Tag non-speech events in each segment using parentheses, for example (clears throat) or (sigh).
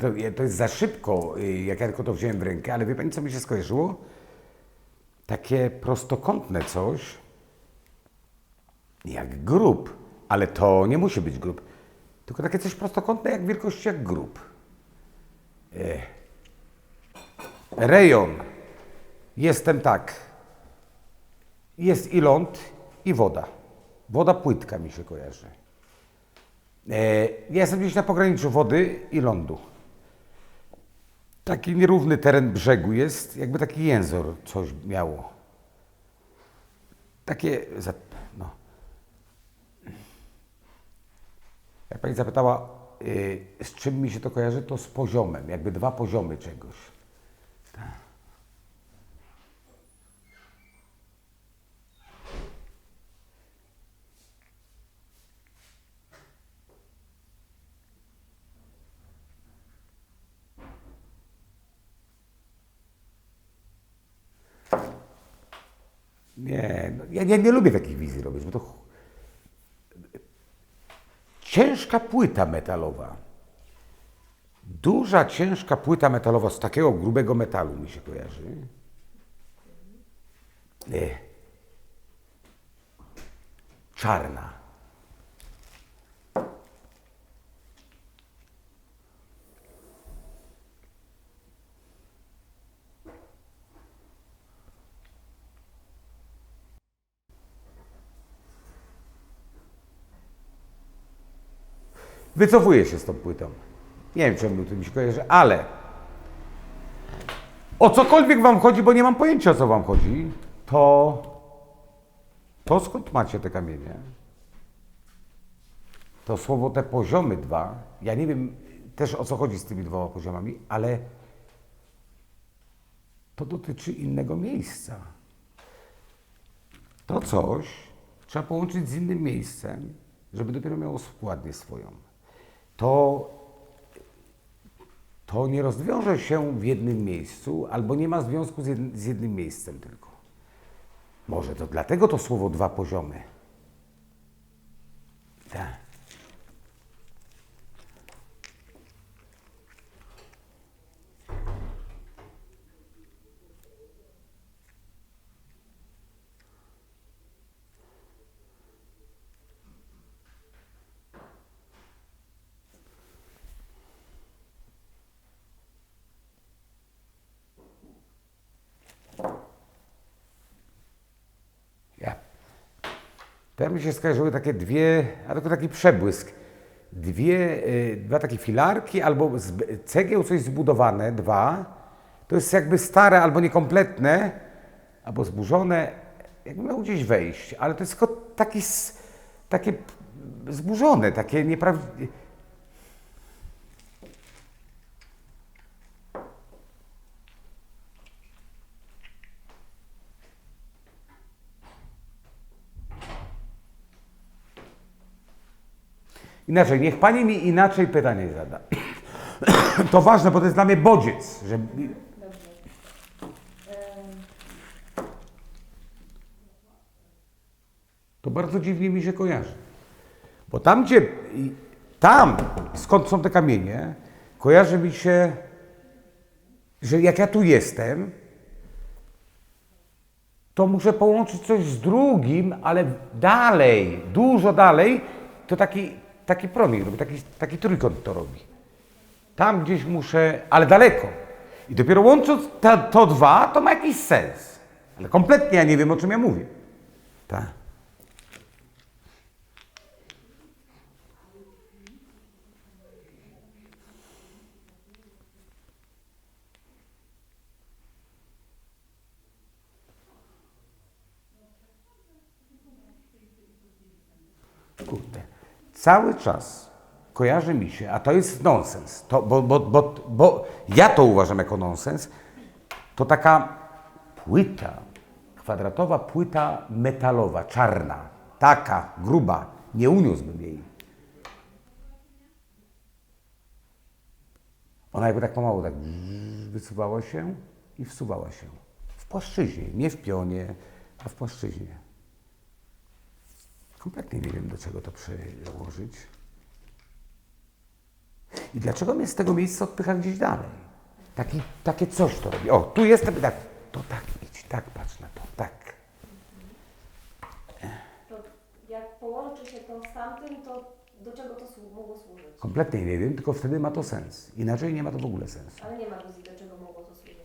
To, to jest za szybko, y, jak ja tylko to wziąłem w rękę, ale wie pani, co mi się skojarzyło? Takie prostokątne coś, jak grób, ale to nie musi być grób, tylko takie coś prostokątne jak wielkości jak grób. E. Rejon. Jestem tak. Jest i ląd, i woda. Woda płytka mi się kojarzy. E, ja jestem gdzieś na pograniczu wody i lądu. Taki nierówny teren brzegu jest, jakby taki jęzor coś miało. Takie, no. Jak pani zapytała, y, z czym mi się to kojarzy, to z poziomem, jakby dwa poziomy czegoś. Nie, no, ja, ja nie lubię takich wizji robić, bo to ciężka płyta metalowa. Duża, ciężka płyta metalowa z takiego grubego metalu mi się kojarzy. Nie. Czarna. Wycofuję się z tą płytą. Nie wiem, czemu to mi się kojarzy, ale o cokolwiek wam chodzi, bo nie mam pojęcia, o co wam chodzi, to to skąd macie te kamienie? To słowo te poziomy dwa, ja nie wiem też o co chodzi z tymi dwoma poziomami, ale to dotyczy innego miejsca. To coś trzeba połączyć z innym miejscem, żeby dopiero miało składnię swoją. To, to nie rozwiąże się w jednym miejscu, albo nie ma związku z, jed, z jednym miejscem tylko. Może to dlatego to słowo dwa poziomy. Tak. Teraz mi się skojarzyły takie dwie, a tylko taki przebłysk. Dwie, y, dwa takie filarki albo z cegieł coś zbudowane, dwa. To jest jakby stare albo niekompletne, albo zburzone, jakby miał gdzieś wejść, ale to jest tylko taki, takie zburzone, takie nieprawdziwe. Inaczej, niech pani mi inaczej pytanie zada. (clears throat) To ważne, bo to jest dla mnie bodziec, że to bardzo dziwnie mi się kojarzy. Bo tam, gdzie, tam, skąd są te kamienie, kojarzy mi się, że jak ja tu jestem, to muszę połączyć coś z drugim, ale dalej, dużo dalej, to taki, taki promień robi, taki, taki trójkąt to robi. Tam gdzieś muszę, ale daleko. I dopiero łącząc ta, to dwa, to ma jakiś sens. Ale kompletnie ja nie wiem, o czym ja mówię. Tak. Cały czas kojarzy mi się, a to jest nonsens, to, bo, bo, bo, bo ja to uważam jako nonsens, to taka płyta, kwadratowa płyta metalowa, czarna, taka, gruba, nie uniósłbym jej. Ona jakby tak pomału tak wysuwała się i wsuwała się. W płaszczyźnie, nie w pionie, a w płaszczyźnie. Kompletnie nie wiem, do czego to przełożyć. I dlaczego mnie z tego miejsca odpycha gdzieś dalej? Taki, takie coś to robi. O, tu jestem, tak, to tak, idź, tak, patrz na to, tak. To jak połączy się to z tamtym, to do czego to mogło służyć? Kompletnie nie wiem, tylko wtedy ma to sens. Inaczej nie ma to w ogóle sensu. Ale nie ma wizji, do czego mogło to służyć.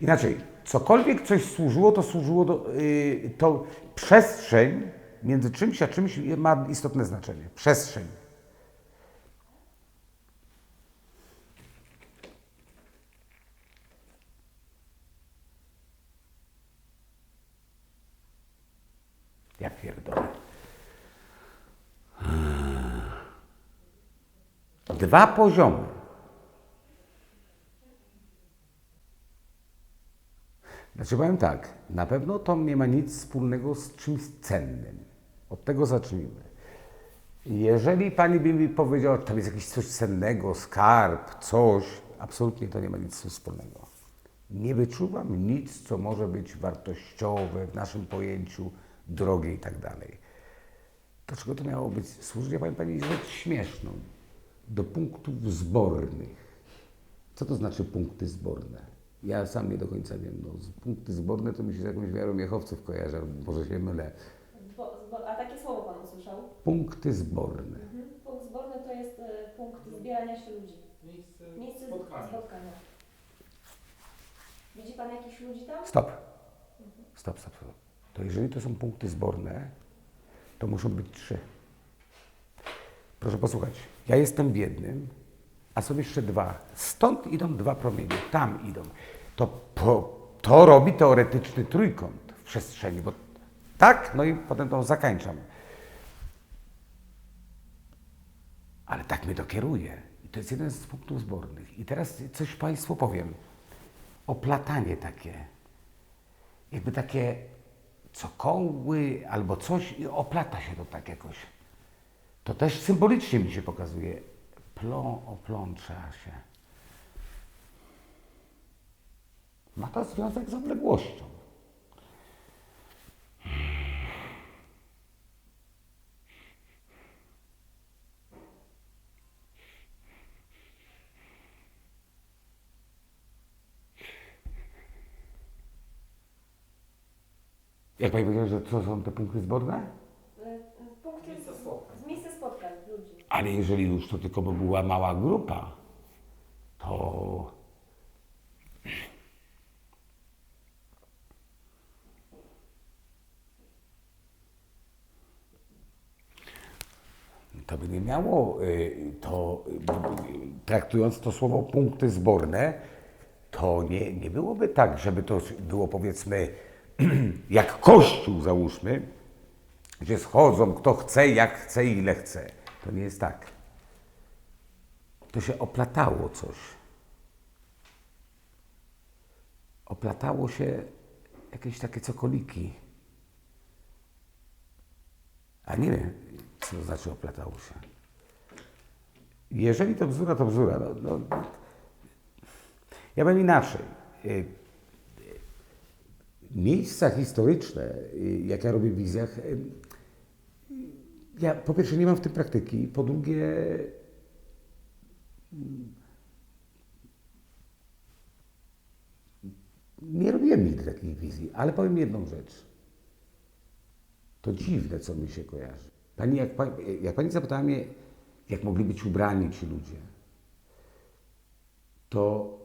Inaczej, cokolwiek coś służyło, to służyło do, yy, to przestrzeń między czymś a czymś ma istotne znaczenie. Przestrzeń. Ja pierdolę. Dwa poziomy. Znaczy powiem tak, na pewno to nie ma nic wspólnego z czymś cennym. Od tego zacznijmy. Jeżeli pani by mi powiedziała, że tam jest jakieś coś cennego, skarb, coś, absolutnie to nie ma nic wspólnego. Nie wyczuwam nic, co może być wartościowe w naszym pojęciu, drogie i tak dalej. Do czego to miało być? Ja powiem pani rzecz śmieszną. Do punktów zbornych. Co to znaczy punkty zborne? Ja sam nie do końca wiem. No, z- punkty zborne to mi się z jakąś wiarą jechowców kojarzy, albo może się mylę. Bo, bo, a takie słowo Pan usłyszał? Punkty zborne. Mhm. Punkt zborny to jest e, punkt zbierania się ludzi. Miejsce Miejsce spotkania. spotkania. Widzi Pan jakichś ludzi tam? Stop. Stop, stop, stop. To jeżeli to są punkty zborne, to muszą być trzy. Proszę posłuchać. Ja jestem w jednym, a są jeszcze dwa. Stąd idą dwa promienie, tam idą. To, po, to robi teoretyczny trójkąt w przestrzeni, bo tak, no i potem to zakańczam. Ale tak mnie to kieruje. I to jest jeden z punktów zbornych. I teraz coś Państwu powiem. Oplatanie takie jakby takie cokoły albo coś i oplata się to tak jakoś. To też symbolicznie mi się pokazuje. Plą, oplącza się. Ma to związek z odległością. Jak Pani powiedziała, że co są te punkty zborne? E, e, Punkty Miejsce spotkań. z miejsce spotkań ludzi. Ale jeżeli już to tylko by była mała grupa, to to by nie miało, y, to y, traktując to słowo punkty zborne, to nie, nie byłoby tak, żeby to było powiedzmy (clears throat) jak kościół załóżmy, gdzie schodzą kto chce, jak chce ile chce. To nie jest tak. To się oplatało coś. Oplatało się jakieś takie cokoliki. A nie wiem, co to znaczy oplatało się. Jeżeli to bzdura, to bzdura. No, no, ja powiem inaczej. Y, Miejsca historyczne, y, jak ja robię w wizjach, y, ja po pierwsze nie mam w tym praktyki, po drugie mm, nie robiłem nigdy takich wizji, ale powiem jedną rzecz. To dziwne, co mi się kojarzy. Pani, jak, pani, jak pani zapytała mnie, jak mogli być ubrani ci ludzie, to,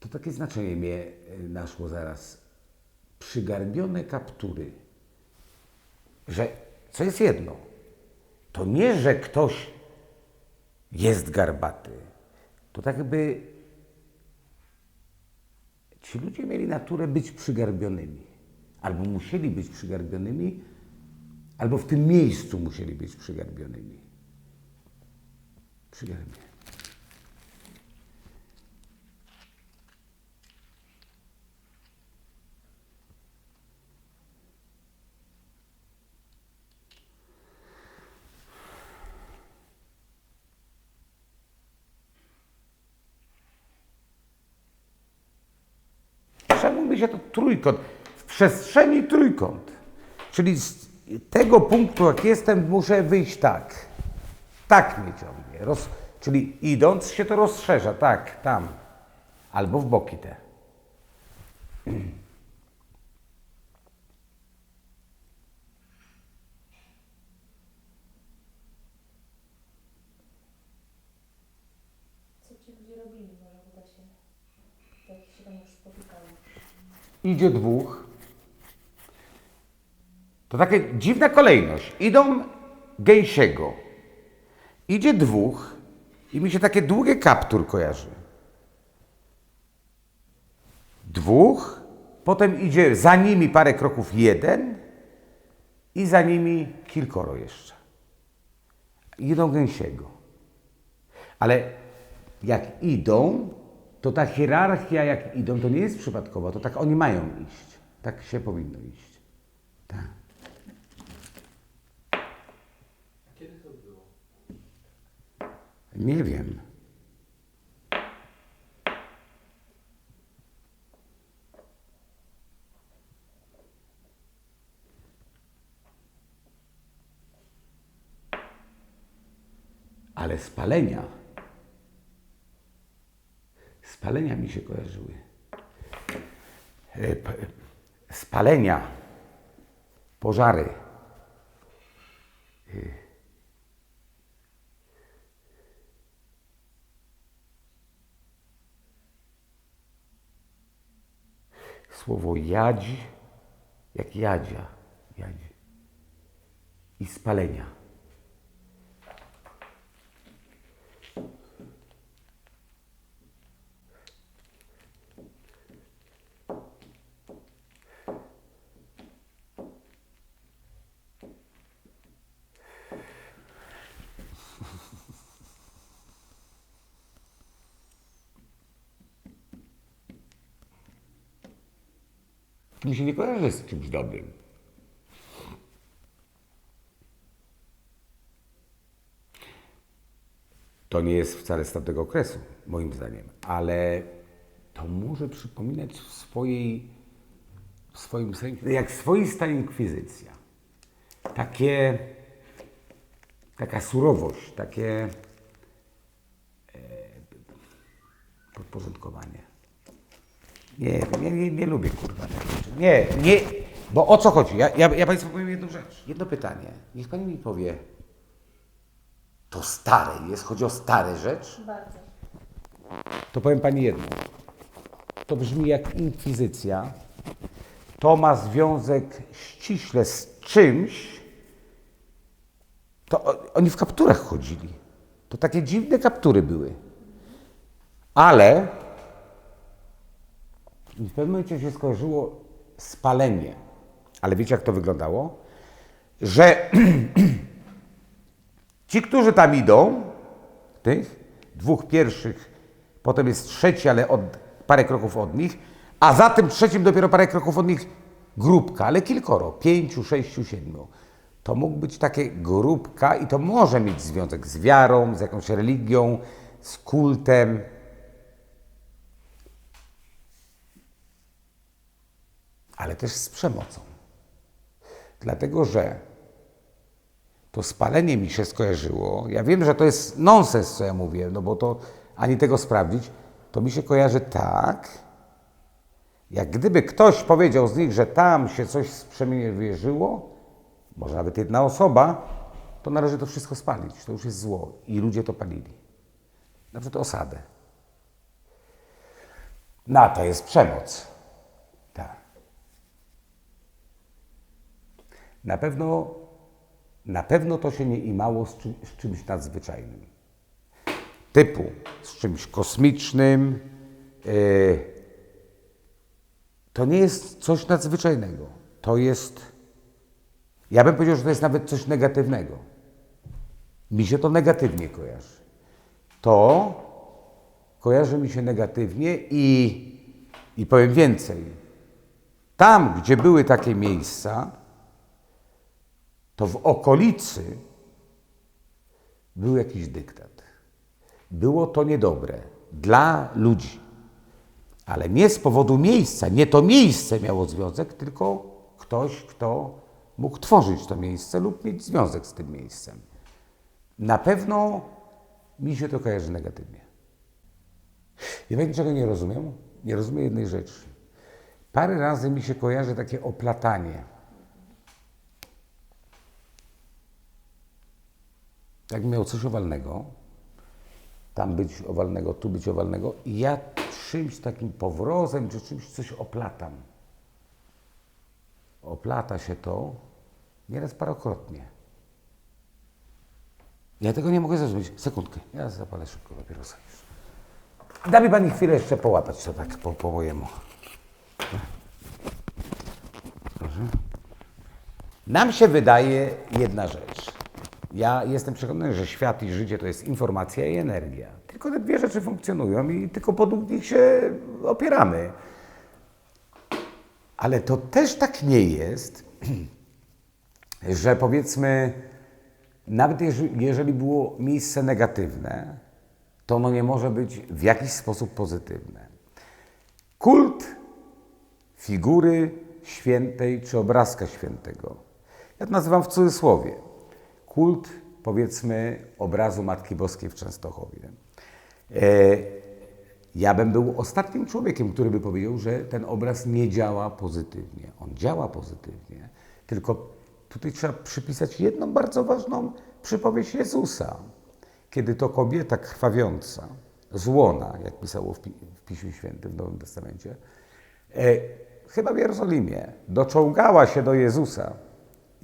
to takie znaczenie mnie y, naszło zaraz. Przygarbione kaptury. Że, co jest jedno, to nie, że ktoś jest garbaty, to tak jakby ci ludzie mieli naturę być przygarbionymi. Albo musieli być przygarbionymi, albo w tym miejscu musieli być przygarbionymi. Przygarbieni. Mi się to trójkąt? W przestrzeni trójkąt. Czyli z tego punktu, jak jestem, muszę wyjść tak. Tak mnie ciągnie. Roz, czyli idąc się to rozszerza, tak, tam. Albo w boki te. Co ci ludzie robili, może uda się, jak się tam już spotykały. Idzie dwóch. To taka dziwna kolejność. Idą gęsiego. Idzie dwóch i mi się takie długie kaptur kojarzy. Dwóch, potem idzie za nimi parę kroków jeden i za nimi kilkoro jeszcze. Idą gęsiego. Ale jak idą, to ta hierarchia, jak idą, to nie jest przypadkowa, to tak oni mają iść. Tak się powinno iść. Tak. Kiedy to było? Nie wiem. Ale spalenia. Spalenia mi się kojarzyły. E, Spalenia. Pożary. Słowo jadź, jak jadzia, jadzi. I spalenia. Kojarzy z czymś dobrym. To nie jest wcale z tamtego okresu, moim zdaniem, ale to może przypominać w swojej, w swoim sensie, jak swoista inkwizycja. Takie, taka surowość, takie e, podporządkowanie. Nie, nie, nie, nie lubię kurwa takich rzeczy. Nie, nie, bo o co chodzi? Ja, ja, ja Państwu powiem jedną rzecz. Jedno pytanie. Niech Pani mi powie, to stare jest, chodzi o stare rzecz, Bardzo. to powiem Pani jedno. To brzmi jak inkwizycja. To ma związek ściśle z czymś. To oni w kapturach chodzili. To takie dziwne kaptury były. Ale i w pewnym momencie się skojarzyło spalenie. Ale wiecie, jak to wyglądało? Że (clears throat) ci, którzy tam idą, tych dwóch pierwszych, potem jest trzeci, ale od, parę kroków od nich, a za tym trzecim dopiero parę kroków od nich grupka, ale kilkoro, pięciu, sześciu, siedmiu. To mógł być takie grupka i to może mieć związek z wiarą, z jakąś religią, z kultem. Ale też z przemocą. Dlatego, że to spalenie mi się skojarzyło. Ja wiem, że to jest nonsens, co ja mówię, no bo to ani tego sprawdzić, to mi się kojarzy tak, jak gdyby ktoś powiedział z nich, że tam się coś sprzeniewierzyło, może nawet jedna osoba, to należy to wszystko spalić. To już jest zło. I ludzie to palili. Na przykład osadę. Na to jest przemoc. Na pewno, na pewno to się nie imało z, z czymś nadzwyczajnym. Typu z czymś kosmicznym. Yy, to nie jest coś nadzwyczajnego. To jest, ja bym powiedział, że to jest nawet coś negatywnego. Mi się to negatywnie kojarzy. To kojarzy mi się negatywnie i, i powiem więcej. Tam, gdzie były takie miejsca, to w okolicy był jakiś dyktat. Było to niedobre dla ludzi, ale nie z powodu miejsca. Nie to miejsce miało związek, tylko ktoś, kto mógł tworzyć to miejsce lub mieć związek z tym miejscem. Na pewno mi się to kojarzy negatywnie. Ja wiem, czego nie rozumiem? Nie rozumiem jednej rzeczy. Parę razy mi się kojarzy takie oplatanie. Jak miał coś owalnego, tam być owalnego, tu być owalnego, i ja czymś takim powrozem czy czymś coś oplatam. Oplata się to nieraz parokrotnie. Ja tego nie mogę zrozumieć. Sekundkę, ja zapalę szybko papierosa już. Da mi Pani chwilę jeszcze połapać to tak po, po mojemu. Proszę. Nam się wydaje jedna rzecz. Ja jestem przekonany, że świat i życie to jest informacja i energia. Tylko te dwie rzeczy funkcjonują i tylko pod nich się opieramy. Ale to też tak nie jest, (clears throat) że powiedzmy, nawet jeżeli było miejsce negatywne, to ono nie może być w jakiś sposób pozytywne. Kult figury świętej czy obrazka świętego. Ja to nazywam w cudzysłowie. Kult, powiedzmy, obrazu Matki Boskiej w Częstochowie. E, ja bym był ostatnim człowiekiem, który by powiedział, że ten obraz nie działa pozytywnie. On działa pozytywnie, tylko tutaj trzeba przypisać jedną bardzo ważną przypowieść Jezusa. Kiedy to kobieta krwawiąca, złona, jak pisało w, pi- w Piśmie Świętym w Nowym Testamencie, e, chyba w Jerozolimie, doczołgała się do Jezusa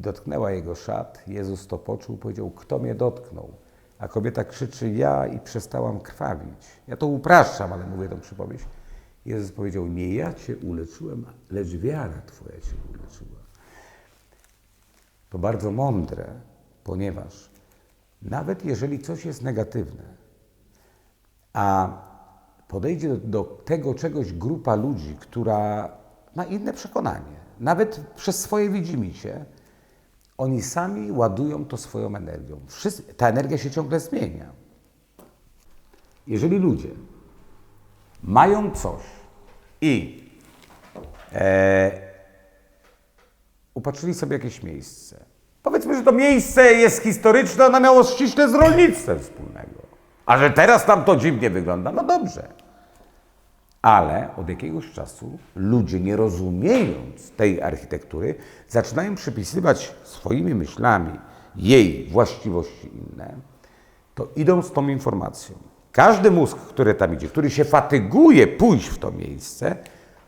dotknęła jego szat. Jezus to poczuł, powiedział, kto mnie dotknął? A kobieta krzyczy, ja i przestałam krwawić. Ja to upraszczam, ale mówię tą przypowieść. Jezus powiedział, nie ja Cię uleczyłem, lecz wiara Twoja Cię uleczyła. To bardzo mądre, ponieważ nawet jeżeli coś jest negatywne, a podejdzie do, do tego czegoś grupa ludzi, która ma inne przekonanie, nawet przez swoje widzimisię, oni sami ładują to swoją energią. Wszyscy, ta energia się ciągle zmienia. Jeżeli ludzie mają coś i e, upatrzyli sobie jakieś miejsce, powiedzmy, że to miejsce jest historyczne, ono miało ściśle z rolnictwem wspólnego, a że teraz tam to dziwnie wygląda, no dobrze. Ale od jakiegoś czasu ludzie, nie rozumiejąc tej architektury, zaczynają przypisywać swoimi myślami jej właściwości inne, to idą z tą informacją. Każdy mózg, który tam idzie, który się fatyguje pójść w to miejsce,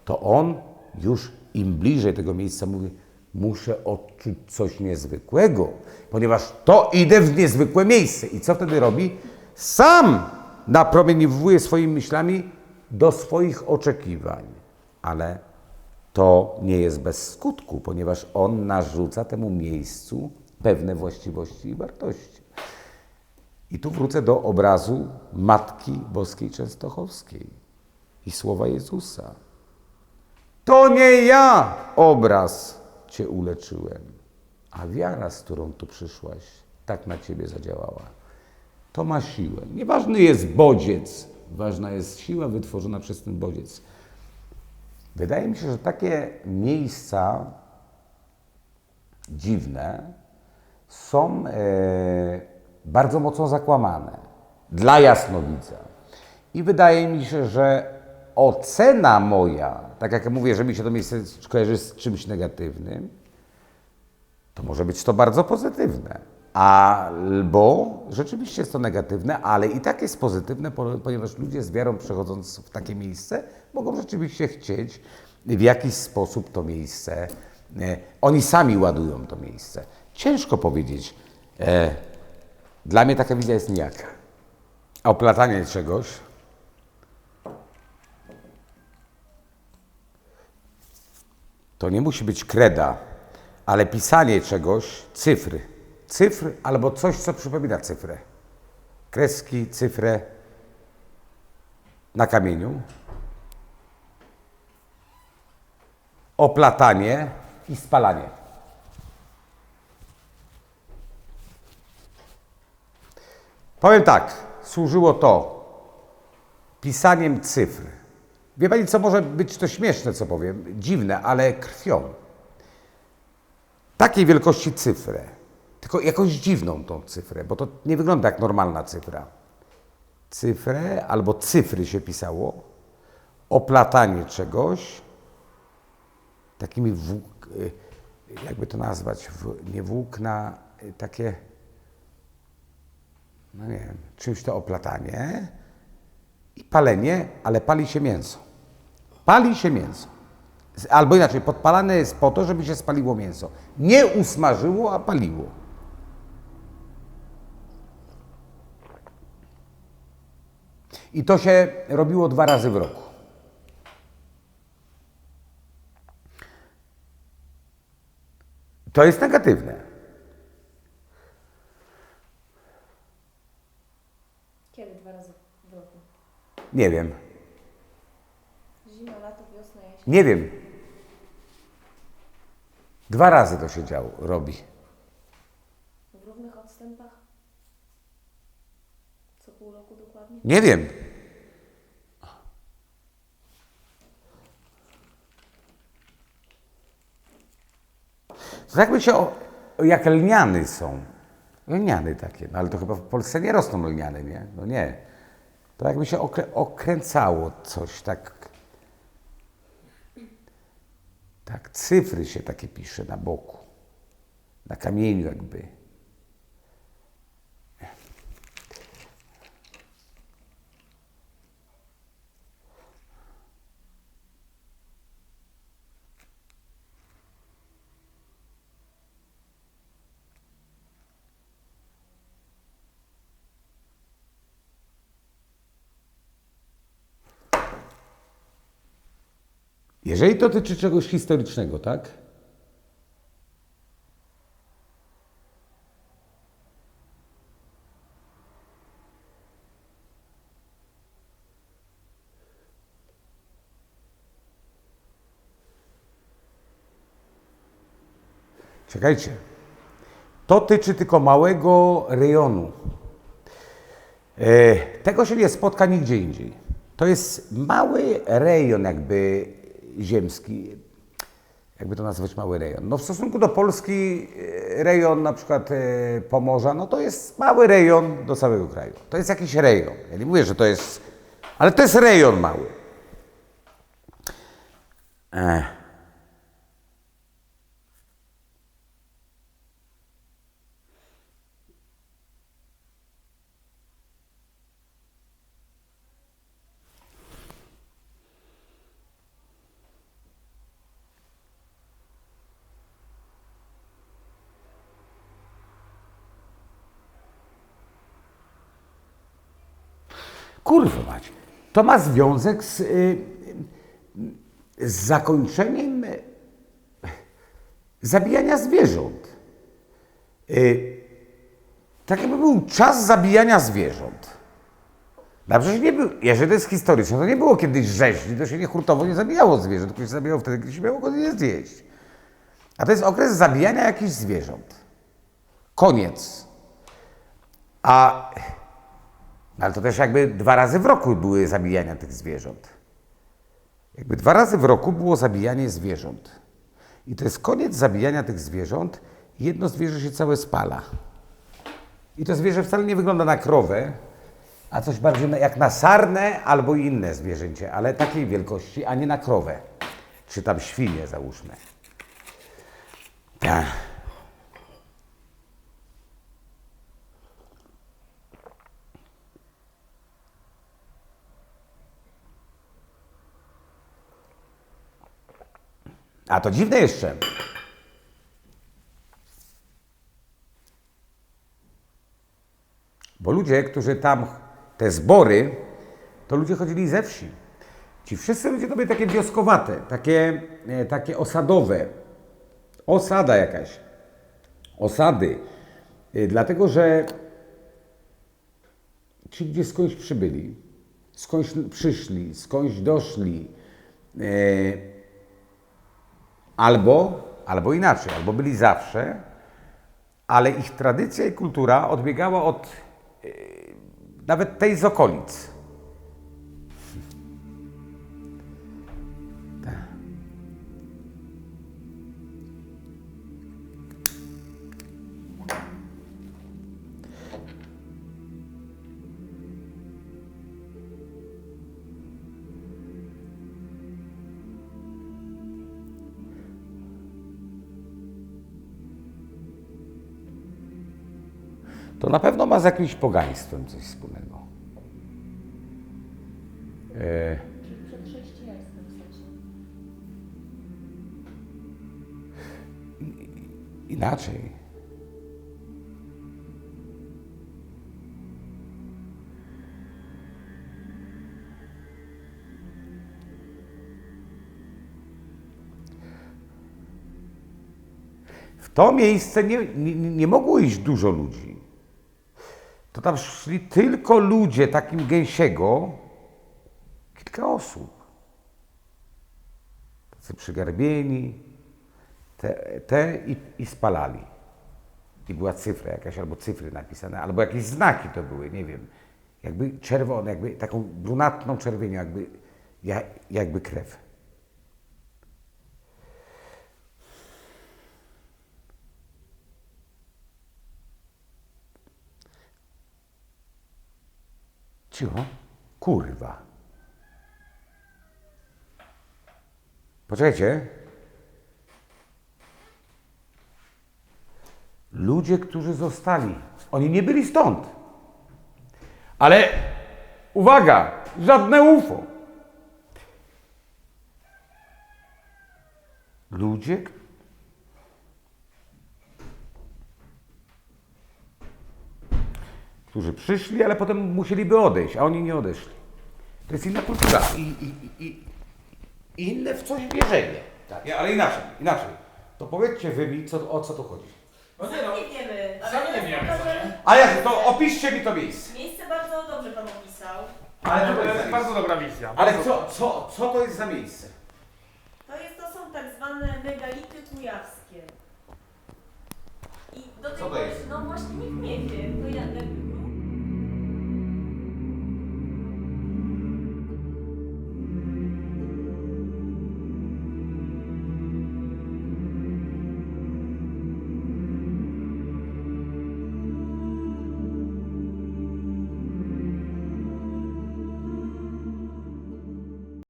to on już im bliżej tego miejsca mówi, muszę odczuć coś niezwykłego, ponieważ to idę w niezwykłe miejsce. I co wtedy robi? Sam napromieniowuje swoimi myślami do swoich oczekiwań, ale to nie jest bez skutku, ponieważ on narzuca temu miejscu pewne właściwości i wartości. I tu wrócę do obrazu Matki Boskiej Częstochowskiej i słowa Jezusa. To nie ja obraz Cię uleczyłem, a wiara, z którą tu przyszłaś, tak na Ciebie zadziałała. To ma siłę. Nieważny jest bodziec, ważna jest siła wytworzona przez ten bodziec. Wydaje mi się, że takie miejsca dziwne są e, bardzo mocno zakłamane dla jasnowidza. I wydaje mi się, że ocena moja, tak jak mówię, że mi się to miejsce kojarzy z czymś negatywnym, to może być to bardzo pozytywne. Albo rzeczywiście jest to negatywne, ale i tak jest pozytywne, po- ponieważ ludzie z wiarą przechodząc w takie miejsce mogą rzeczywiście chcieć w jakiś sposób to miejsce, e, oni sami ładują to miejsce. Ciężko powiedzieć. E, dla mnie taka wizja jest nijaka. A oplatanie czegoś, to nie musi być kreda, ale pisanie czegoś, cyfry. Cyfr albo coś, co przypomina cyfrę. Kreski, cyfrę na kamieniu. Oplatanie i spalanie. Powiem tak, służyło to pisaniem cyfr. Wie Pani, co może być to śmieszne, co powiem, dziwne, ale krwią. Takiej wielkości cyfrę. Jakąś dziwną tą cyfrę, bo to nie wygląda jak normalna cyfra. Cyfrę albo cyfry się pisało, oplatanie czegoś takimi, włók, y, jakby to nazwać, nie włókna, y, takie, no nie wiem, czymś to oplatanie i palenie, ale pali się mięso. Pali się mięso. Albo inaczej, podpalane jest po to, żeby się spaliło mięso. Nie usmażyło, a paliło. I to się robiło dwa razy w roku. To jest negatywne. Kiedy dwa razy w roku? Nie wiem. Zima, lato, wiosna, jesień. Nie wiem. Dwa razy to się działo, robi. W równych odstępach? Co pół roku dokładnie? Nie wiem. To jakby się, o, jak lniany są. Lniany takie, no ale to chyba w Polsce nie rosną lniane, nie? No nie. To jakby się okrę, okręcało coś, tak. Tak, cyfry się takie pisze na boku. Na kamieniu jakby. Jeżeli to dotyczy czegoś historycznego, tak? Czekajcie. To tyczy tylko małego rejonu. E, Tego się nie spotka nigdzie indziej. To jest mały rejon jakby ziemski. Jakby to nazwać mały rejon. No w stosunku do Polski e, rejon na przykład e, Pomorza, no to jest mały rejon do całego kraju. To jest jakiś rejon. Ja nie mówię, że to jest... Ale to jest rejon mały. Ech. Kurwa mać. To ma związek z, y, z zakończeniem y, zabijania zwierząt. Y, tak jakby był czas zabijania zwierząt. No przecież nie był, jeżeli to jest historyczne, to nie było kiedyś rzeźni, to się nie hurtowo nie zabijało zwierząt, tylko się zabijało wtedy, kiedy się miało go je zjeść. A to jest okres zabijania jakichś zwierząt. Koniec. A ale to też jakby dwa razy w roku były zabijania tych zwierząt. Jakby dwa razy w roku było zabijanie zwierząt. I to jest koniec zabijania tych zwierząt. Jedno zwierzę się całe spala. I to zwierzę wcale nie wygląda na krowę, a coś bardziej jak na sarnę albo inne zwierzęcie, ale takiej wielkości, a nie na krowę. Czy tam świnie, załóżmy. Tak. A to dziwne jeszcze. Bo ludzie, którzy tam, te zbory, to ludzie chodzili ze wsi. Ci wszyscy ludzie to były takie wioskowate, takie, e, takie osadowe. Osada jakaś. Osady. E, Dlatego, że ci ludzie skądś przybyli, skądś przyszli, skądś doszli. E, Albo, albo inaczej, albo byli zawsze, ale ich tradycja i kultura odbiegała od e, nawet tej z okolic. Na pewno ma z jakimś pogaństwem coś wspólnego. E. W to miejsce nie, nie, nie mogło iść dużo ludzi. Tam szli tylko ludzie takim gęsiego, kilka osób. Tacy przygarbieni, te, te i, i spalali. I była cyfra jakaś, albo cyfry napisane, albo jakieś znaki to były, nie wiem. Jakby czerwone, jakby taką brunatną czerwienią, jakby, ja- jakby krew. Cicho. Kurwa. Poczekajcie. Ludzie, którzy zostali, oni nie byli stąd. Ale uwaga, żadne UFO. Ludzie, którzy przyszli, ale potem musieliby odejść, a oni nie odeszli. To jest inna kultura i, i, i, i inne w coś wierzenie. Tak, nie, ale inaczej, inaczej. To powiedzcie wy mi, co, o co tu chodzi. No nie no, Nie wiemy. Sami nie wiemy, co pokażę- nie? A jak, to opiszcie mi to miejsce. Miejsce bardzo dobrze Pan opisał. Ale to jest bardzo dobra wizja. Ale co, co, co to jest za miejsce? To, jest, to są tak zwane megality kujawskie. I do tej Co to pory, jest? no właśnie nikt nie wie. To ja,